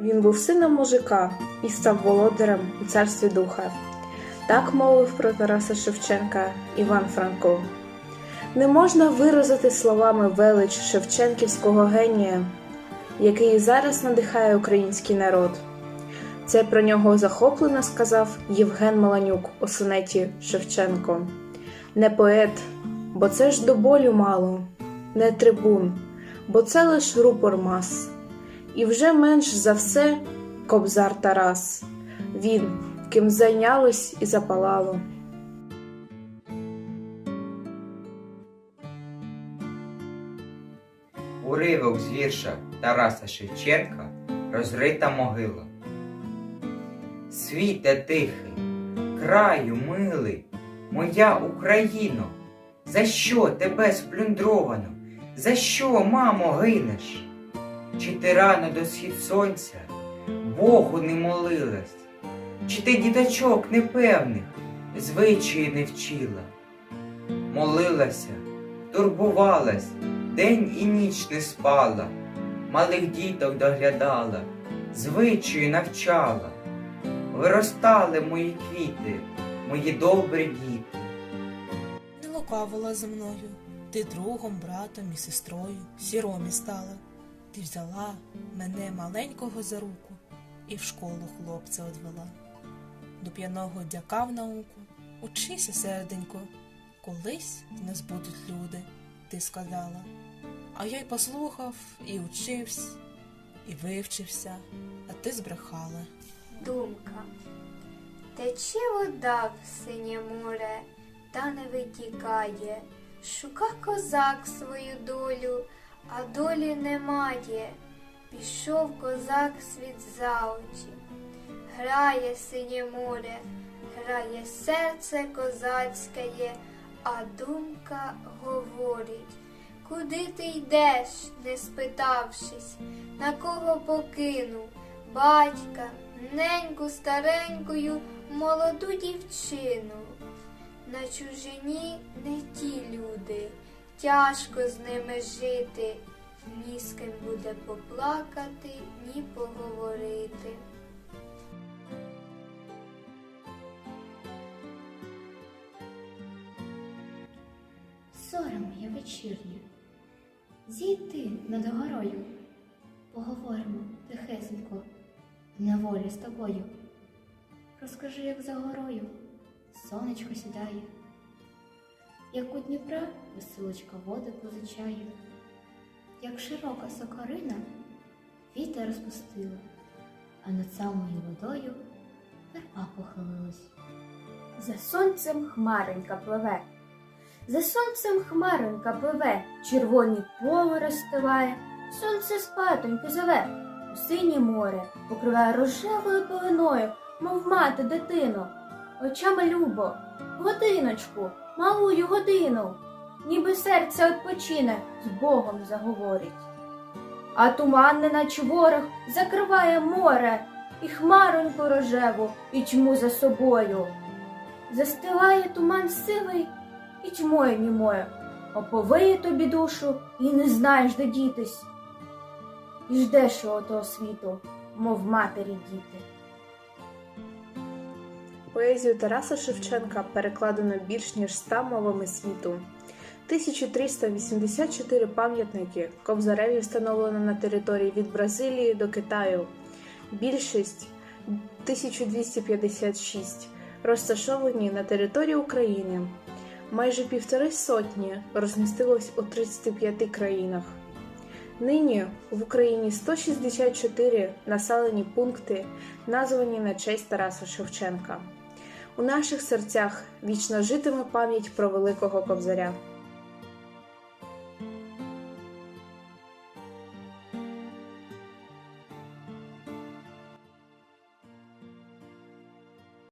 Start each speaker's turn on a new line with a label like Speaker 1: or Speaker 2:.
Speaker 1: Він був сином мужика і став володарем у царстві духа. Так мовив про Тараса Шевченка Іван Франко. Не можна виразити словами велич Шевченківського генія, який зараз надихає український народ. Це про нього захоплено сказав Євген Маланюк у сонеті Шевченко. Не поет, бо це ж до болю мало, не трибун, бо це лиш рупор мас. І вже менш за все кобзар Тарас, він, ким зайнялось і запалало.
Speaker 2: Уривок з вірша Тараса Шевченка Розрита могила. Світе тихий, краю милий, моя Україно, за що тебе сплюндровано? За що, мамо, гинеш? Чи ти рано до схід сонця Богу не молилась? Чи ти діточок непевних звичаї не вчила? Молилася, турбувалась, день і ніч не спала, малих діток доглядала, звичаю навчала. Виростали мої квіти, мої добрі діти.
Speaker 3: Не лукавила зі мною, ти другом, братом і сестрою сіромі стала. Ти взяла мене маленького за руку і в школу хлопця одвела. До п'яного дяка в науку, учися, серденько, колись нас будуть люди, ти сказала. А я й послухав, і учився, і вивчився, а ти збрехала.
Speaker 4: Думка. Тече вода в синє море, та не витікає. Шука козак свою долю, а долі немає. Пішов козак світ за очі. Грає синє море, грає серце козацьке, а думка говорить. Куди ти йдеш, не спитавшись, на кого покинув? батька, неньку старенькою молоду дівчину. На чужині не ті люди, тяжко з ними жити, ні з ким буде поплакати, ні поговорити.
Speaker 5: Зоре моє вечірнє, зійти над горою, поговоримо тихесенько. На волі з тобою. Розкажи, як за горою. Сонечко сідає, як у Дніпра веселочка води позичає, як широка сокорина вітер розпустила, а над самою водою верба похилилась.
Speaker 6: За сонцем хмаренька пливе, за сонцем хмаренька пливе, червоні поле розстилає, сонце спатоньки зове, у синє море покриває рожевою пеленою, мов мати дитину. Очами любо, годиночку, малую годину, ніби серце odpoчине, з Богом заговорить. А туман, неначе ворог, закриває море, і хмароньку рожеву, і тьму за собою. Застилає туман сивий і тьмою німою, оповиє тобі душу і не знаєш, де дітись. І ждеш того світу, мов матері діти.
Speaker 1: Поезію Тараса Шевченка перекладено більш ніж 100 мовами світу. 1384 пам'ятники Кобзареві встановлено на території від Бразилії до Китаю. Більшість 1256 розташовані на території України. Майже півтори сотні розмістилось у 35 країнах. Нині в Україні 164 населені пункти, названі на честь Тараса Шевченка. У наших серцях вічно житиме пам'ять про великого кобзаря.